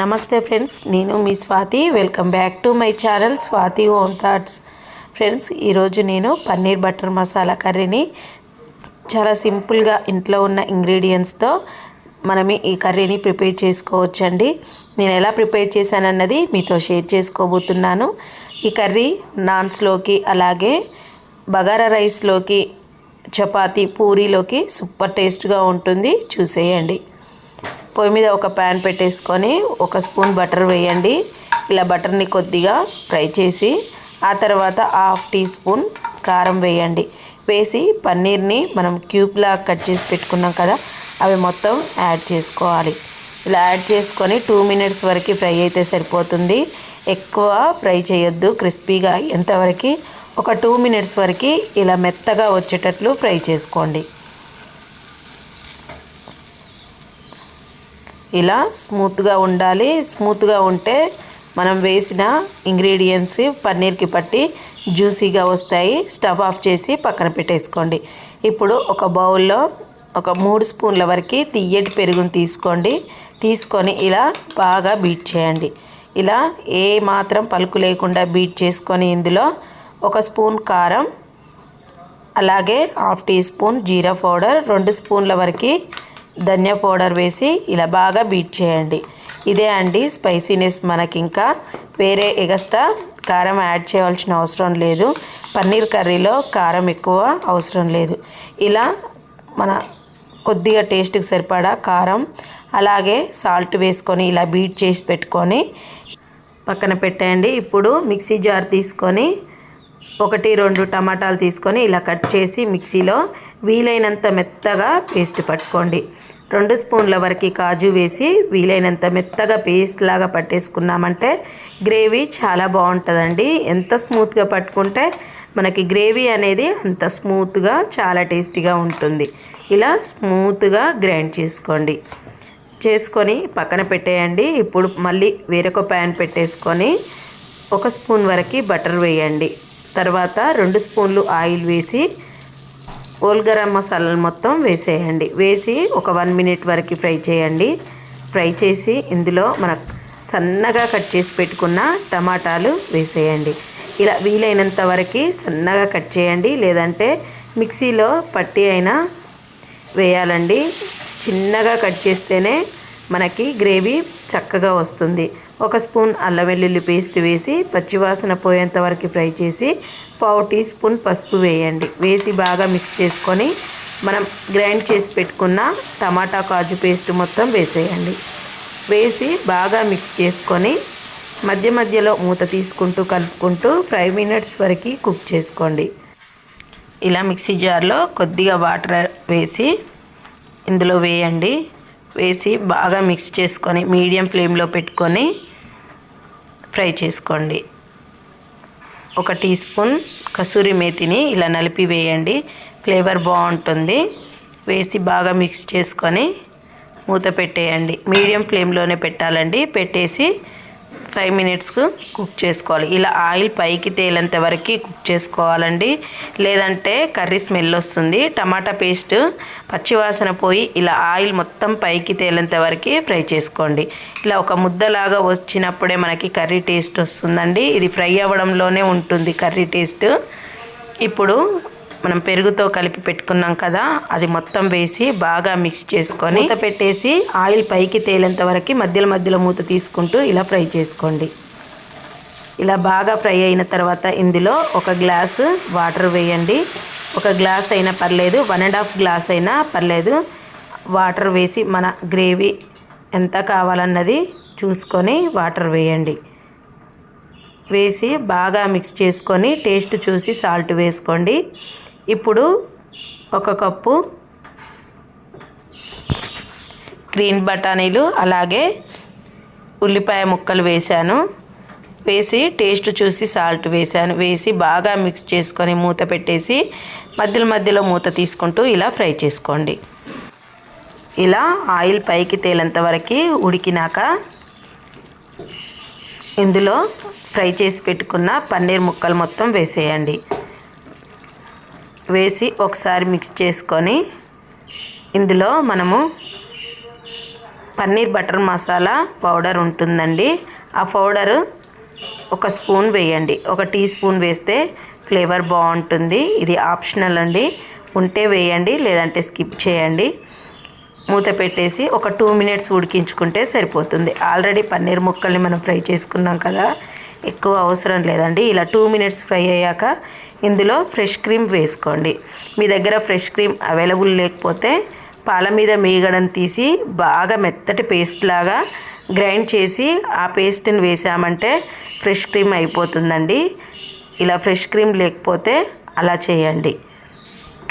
నమస్తే ఫ్రెండ్స్ నేను మీ Swathi. Welcome back to my channel Swathi home thoughts friends ఈరోజు నేను పన్నీర్ బటర్ మసాలా కర్రీని చాలా సింపుల్గా ఇంట్లో ఉన్న ఇంగ్రీడియంట్స్తో మనమే ఈ కర్రీని ప్రిపేర్ చేసుకోవచ్చండి. నేను ఎలా ప్రిపేర్ చేశానన్నది మీతో షేర్ చేసుకోబోతున్నాను. ఈ కర్రీ నాన్స్లోకి అలాగే బగారా రైస్లోకి చపాతీ పూరీలోకి సూపర్ టేస్ట్గా ఉంటుంది. చూసేయండి. పొయ్యి మీద ఒక ప్యాన్ పెట్టేసుకొని ఒక స్పూన్ బటర్ వేయండి. ఇలా బటర్ని కొద్దిగా ఫ్రై చేసి ఆ తర్వాత హాఫ్ టీ స్పూన్ కారం వేయండి. వేసి పన్నీర్ని మనం క్యూబ్లా కట్ చేసి పెట్టుకున్నాం కదా అవి మొత్తం యాడ్ చేసుకోవాలి. ఇలా యాడ్ చేసుకొని టూ మినిట్స్ వరకు ఫ్రై అయితే సరిపోతుంది. ఎక్కువ ఫ్రై చేయొద్దు క్రిస్పీగా ఎంతవరకు? ఒక టూ మినిట్స్ వరకు ఇలా మెత్తగా వచ్చేటట్లు ఫ్రై చేసుకోండి. ఇలా స్మూత్గా ఉండాలి. స్మూత్గా ఉంటే మనం వేసిన ఇంగ్రీడియంట్స్ పన్నీర్కి పట్టి జ్యూసీగా వస్తాయి. స్టవ్ ఆఫ్ చేసి పక్కన పెట్టేసుకోండి. ఇప్పుడు ఒక బౌల్లో ఒక మూడు స్పూన్ల వరకు తియ్యటి పెరుగును తీసుకోండి. తీసుకొని ఇలా బాగా బీట్ చేయండి. ఇలా ఏ మాత్రం పలుకు లేకుండా బీట్ చేసుకొని ఇందులో ఒక స్పూన్ కారం అలాగే half teaspoon jeera powder రెండు స్పూన్ల వరకు ధనియా పౌడర్ వేసి ఇలా బాగా బీట్ చేయండి. ఇదే అండి స్పైసీనెస్ మనకి ఇంకా వేరే ఎగస్ట్రా కారం యాడ్ చేయవలసిన అవసరం లేదు. పన్నీర్ కర్రీలో కారం ఎక్కువ అవసరం లేదు. ఇలా మన కొద్దిగా టేస్ట్కి సరిపడా కారం అలాగే సాల్ట్ వేసుకొని ఇలా బీట్ చేసి పెట్టుకొని పక్కన పెట్టేయండి. ఇప్పుడు మిక్సీ జార్ తీసుకొని ఒకటి రెండు టమాటాలు తీసుకొని ఇలా కట్ చేసి మిక్సీలో వీలైనంత మెత్తగా పేస్ట్ పట్టుకోండి. రెండు స్పూన్ల వరకు కాజు వేసి వీలైనంత మెత్తగా పేస్ట్ లాగా పట్టేసుకున్నామంటే గ్రేవీ చాలా బాగుంటుందండి. ఎంత స్మూత్గా పట్టుకుంటే మనకి గ్రేవీ అనేది అంత స్మూత్గా చాలా టేస్టీగా ఉంటుంది. ఇలా స్మూత్గా గ్రైండ్ చేసుకోండి. చేసుకొని పక్కన పెట్టేయండి. ఇప్పుడు మళ్ళీ వేరొక ప్యాన్ పెట్టేసుకొని ఒక స్పూన్ వరకు బటర్ వేయండి. తర్వాత రెండు స్పూన్లు ఆయిల్ వేసి గరం మసాలాలు మొత్తం వేసేయండి. వేసి ఒక వన్ మినిట్ వరకు ఫ్రై చేయండి. ఫ్రై చేసి ఇందులో మన సన్నగా కట్ చేసి పెట్టుకున్న టమాటాలు వేసేయండి. ఇలా వీలైనంత వరకు సన్నగా కట్ చేయండి. లేదంటే మిక్సీలో పట్టి అయినా వేయాలండి. చిన్నగా కట్ చేస్తేనే మనకి గ్రేవీ చక్కగా వస్తుంది. ఒక స్పూన్ అల్లం వెల్లుల్లి పేస్ట్ వేసి పచ్చివాసన పోయేంత వరకు ఫ్రై చేసి పావు టీ స్పూన్ పసుపు వేయండి. వేసి బాగా మిక్స్ చేసుకొని మనం గ్రైండ్ చేసి పెట్టుకున్న టమాటా కాజు పేస్ట్ మొత్తం వేసేయండి. వేసి బాగా మిక్స్ చేసుకొని మధ్య మధ్యలో మూత తీసుకుంటూ కలుపుకుంటూ ఫైవ్ మినిట్స్ వరకు కుక్ చేసుకోండి. ఇలా మిక్సీ జార్లో కొద్దిగా వాటర్ వేసి ఇందులో వేయండి. వేసి బాగా మిక్స్ చేసుకొని మీడియం ఫ్లేమ్లో పెట్టుకొని ఫ్రై చేసుకోండి. ఒక టీ స్పూన్ కసూరి మేతిని ఇలా నలిపి వేయండి. ఫ్లేవర్ బాగుంటుంది. వేసి బాగా మిక్స్ చేసుకొని మూత పెట్టేయండి. మీడియం ఫ్లేమ్లోనే పెట్టాలండి. పెట్టేసి ఫైవ్ మినిట్స్కు కుక్ చేసుకోవాలి. ఇలా ఆయిల్ పైకి తేలేంత వరకు కుక్ చేసుకోవాలండి. లేదంటే కర్రీ స్మెల్ వస్తుంది. టమాటా పేస్ట్ పచ్చివాసన పోయి ఇలా ఆయిల్ మొత్తం పైకి తేలేంత వరకు ఫ్రై చేసుకోండి. ఇలా ఒక ముద్దలాగా వచ్చినప్పుడే మనకి కర్రీ టేస్ట్ వస్తుందండి. ఇది ఫ్రై అవ్వడంలోనే ఉంటుంది కర్రీ టేస్ట్ ఇప్పుడు మనం పెరుగుతో కలిపి పెట్టుకున్నాం కదా అది మొత్తం వేసి బాగా మిక్స్ చేసుకొని మూత పెట్టేసి ఆయిల్ పైకి తేలేంత వరకు మధ్యలో మధ్యలో మూత తీసుకుంటూ ఇలా ఫ్రై చేసుకోండి. ఇలా బాగా ఫ్రై అయిన తర్వాత ఇందులో ఒక గ్లాసు వాటర్ వేయండి. ఒక గ్లాస్ అయినా పర్లేదు వన్ అండ్ హాఫ్ గ్లాస్ అయినా పర్లేదు. వాటర్ వేసి మన గ్రేవీ ఎంత కావాలన్నది చూసుకొని వాటర్ వేయండి. వేసి బాగా మిక్స్ చేసుకొని టేస్ట్ చూసి సాల్ట్ వేసుకోండి. ఇప్పుడు ఒక కప్పు గ్రీన్ బఠానీలు అలాగే ఉల్లిపాయ ముక్కలు వేశాను. వేసి టేస్ట్ చూసి సాల్ట్ వేసాను వేసి బాగా మిక్స్ చేసుకొని మూత పెట్టేసి మధ్యలో మధ్యలో మూత తీసుకుంటూ ఇలా ఫ్రై చేసుకోండి. ఇలా ఆయిల్ పైకి తేలేంత వరకు ఉడికినాక ఇందులో ఫ్రై చేసి పెట్టుకున్న పన్నీర్ ముక్కలు మొత్తం వేసేయండి. వేసి ఒకసారి మిక్స్ చేసుకొని ఇందులో మనము పన్నీర్ బటర్ మసాలా పౌడర్ ఉంటుందండి. ఆ పౌడరు ఒక స్పూన్ వేయండి. ఒక టీ స్పూన్ వేస్తే ఫ్లేవర్ బాగుంటుంది. ఇది ఆప్షనల్ అండి. ఉంటే వేయండి లేదంటే స్కిప్ చేయండి. మూత పెట్టేసి ఒక టూ మినిట్స్ ఉడికించుకుంటే సరిపోతుంది. ఆల్రెడీ పన్నీర్ ముక్కల్ని మనం ఫ్రై చేసుకున్నాం కదా. ఎక్కువ అవసరం లేదండి. ఇలా టూ మినిట్స్ ఫ్రై అయ్యాక ఇందులో ఫ్రెష్ క్రీమ్ వేసుకోండి. మీ దగ్గర ఫ్రెష్ క్రీమ్ అవైలబుల్ లేకపోతే పాల మీద మీగడను తీసి బాగా మెత్తటి పేస్ట్ లాగా గ్రైండ్ చేసి ఆ పేస్ట్ని వేసామంటే ఫ్రెష్ క్రీమ్ అయిపోతుందండి. ఇలా ఫ్రెష్ క్రీమ్ లేకపోతే అలా చేయండి.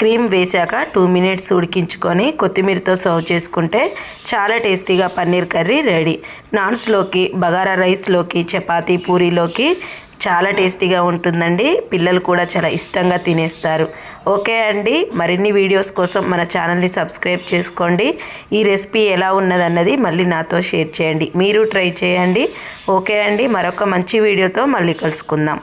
క్రీమ్ వేశాక టూ మినిట్స్ ఉడికించుకొని కొత్తిమీరతో సర్వ్ చేసుకుంటే చాలా టేస్టీగా పన్నీర్ కర్రీ రెడీ. నాన్స్లోకి బగారా రైస్లోకి చపాతీ పూరీలోకి చాలా టేస్టీగా ఉంటుందండి. పిల్లలు కూడా చాలా ఇష్టంగా తినేస్తారు. ఓకే అండి. మరిన్ని వీడియోస్ కోసం మన ఛానల్ని సబ్స్క్రైబ్ చేసుకోండి. ఈ రెసిపీ ఎలా ఉన్నదన్నది మళ్ళీ నాతో షేర్ చేయండి. మీరు ట్రై చేయండి. ఓకే అండి. మరొక మంచి వీడియోతో మళ్ళీ కలుసుకుందాం.